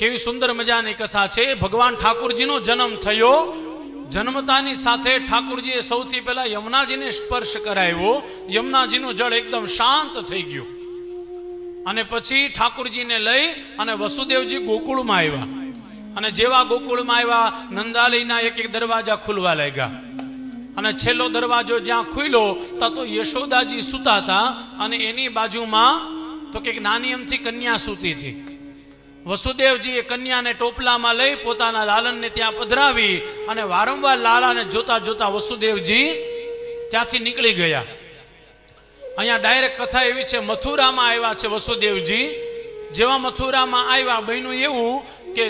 કેવી સુંદર મજાની કથા છે. ભગવાન ઠાકુરજીનો જન્મ થયો. જન્મતાની સાથે ઠાકુરજીએ સૌથી પહેલા યમુનાજીને સ્પર્શ કરાવ્યો. યમુનાજીનું જળ એકદમ શાંત થઈ ગયું. અને પછી ઠાકુરજીને લઈ અને વસુદેવજી ગોકુળમાં આવ્યા. અને જેવા ગોકુળમાં આવ્યા નંદાલયના એક એક દરવાજા ખુલવા લાગ્યા. અને છેલ્લો દરવાજો જ્યાં ખુલ્યો, ત્યાં તો યશોદાજી સૂતા હતા અને એની બાજુમાં તો કે નાની એમથી કન્યા સૂતી હતી. વસુદેવજી એ કન્યાને ટોપલામાં લઈ પોતાના લાલનને ત્યાં પધરાવી અને વારંવાર લાલાને જોતા જોતા વસુદેવજી ત્યાંથી નીકળી ગયા. અહીંયા ડાયરેક્ટ કથા એવી છે, મથુરામાં આવ્યા છે વસુદેવજી. જેવા મથુરામાં આવ્યા, બન્યું એવું કે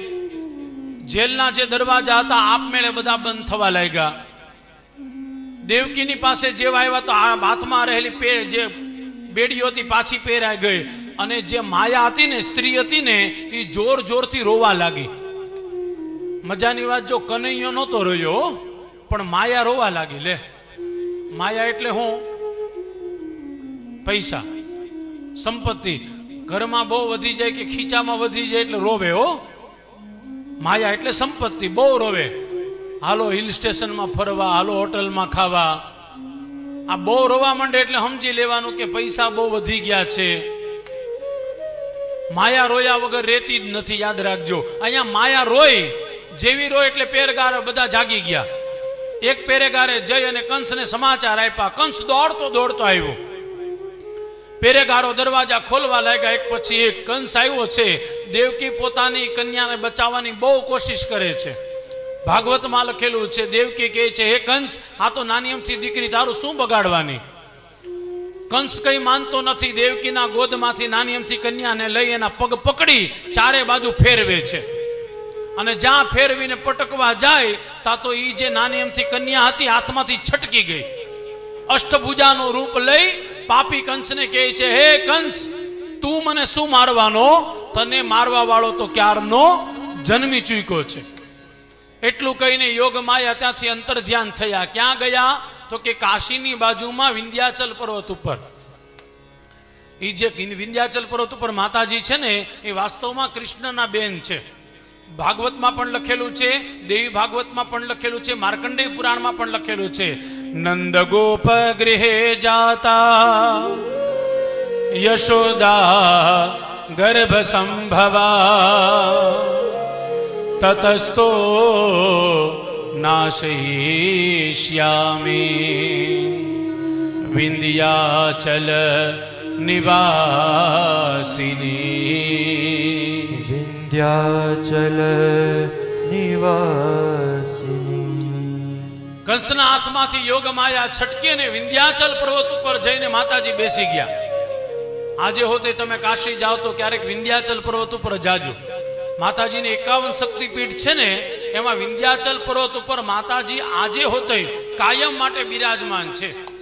જેલના જે દરવાજા હતા, આપમેળે બધા બંધ થવા લાગ્યા. દેવકીની પાસે જેવા આવ્યા તો હાથમાં રહેલી પે જે બેડીઓ હતી પાછી પહેરાઈ ગઈ. અને જે માયા હતી ને, સ્ત્રી હતી ને એ જોર જોરથી રોવા લાગી. મજાની વાત જો કનૈયો નહોતો રહ્યો, પણ માયા રોવા લાગી. લે, માયા એટલે હું? પૈસા, સંપત્તિ. ઘરમાં બહુ વધી જાય કે ખીચામાં વધી જાય એટલે રોવે, હો. માયા એટલે સંપત્તિ, બહુ રોવે. હાલો હિલ સ્ટેશનમાં ફરવા, હાલો હોટલમાં ખાવા. આ બહુ રોવા માંડે એટલે સમજી લેવાનું કે પૈસા બહુ વધી ગયા છે. માયા રોયા વગર રેતી જ નથી, યાદ રાખજો. અહીંયા માયા રોય, જેવી રોય એટલે પેરગાર બધા જાગી ગયા. એક પેરેગારે જઈ અને કંસને સમાચાર આપ્યા. કંસ દોડતો દોડતો આવ્યો. પેરેગારો દરવાજા ખોલવા લાગ્યા. એક પછી એક કંસ આવ્યો છે. દેવકી પોતાની કન્યાને બચાવવાની બહુ કોશિશ કરે છે. ભાગવતમાં લખેલું છે, દેવકી કહે છે, હે કંસ, આ તો નાની અમથી દીકરી, તારું શું બગાડવાની? કંસ કઈ માનતો નથી, દેવકીના ગોદમાંથી નાની એમથી કન્યાને લઈ એના પગ પકડી ચારે બાજુ ફેરવે છે. અને જ્યાં ફેરવીને પટકવા જાય, ત્યાં તો ઈ જે નાની એમથી કન્યા હતી, હાથમાંથી છટકી ગઈ. અષ્ટભુજાનું રૂપ લઈ પાપી કંસને કહે છે, હે કંસ, તું મને શું મારવાનો? તને મારવા વાળો તો ક્યારનો જન્મી ચૂક્યો છે. એટલું કહીને યોગ માયા ત્યાંથી અંતર ધ્યાન થયા. ક્યાં ગયા? તો કે કાશીની બાજુમાં વિંધ્યાચલ પર્વત ઉપર. એ જે વિંધ્યાચલ પર્વત ઉપર માતાજી છે ને, એ વાસ્તવમાં કૃષ્ણના બેન છે. ભાગવતમાં પણ લખેલું છે, દેવી ભાગવતમાં પણ લખેલું છે, માર્કંડેય પુરાણમાં પણ લખેલું છે. નંદ ગોપ ગૃહે જાતા યશોદા ગર્ભ સંભવા તતસ્તો નાશયિષ્યામિ વિંધ્યાચલ નિવાસિની વિંધ્યાચલ નિવાસિની કંસના હાથમાંથી યોગ માયા છટકી અને વિંધ્યાચલ પર્વત ઉપર જઈને માતાજી બેસી ગયા. આજે હોતે તમે કાશી જાઓ તો ક્યારેક વિંધ્યાચલ પર્વત ઉપર જાજો. માતાજીની એકાવન શક્તિપીઠ છે ને એમાં વિંધ્યાચલ પર્વત ઉપર માતાજી આજે હોતે કાયમ માટે બિરાજમાન છે.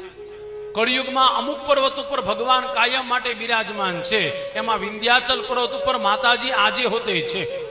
કળિયુગમાં અમુક પર્વત ઉપર ભગવાન કાયમ માટે બિરાજમાન છે. એમાં વિંધ્યાચલ પર્વત ઉપર માતાજી આજે હોતે છે.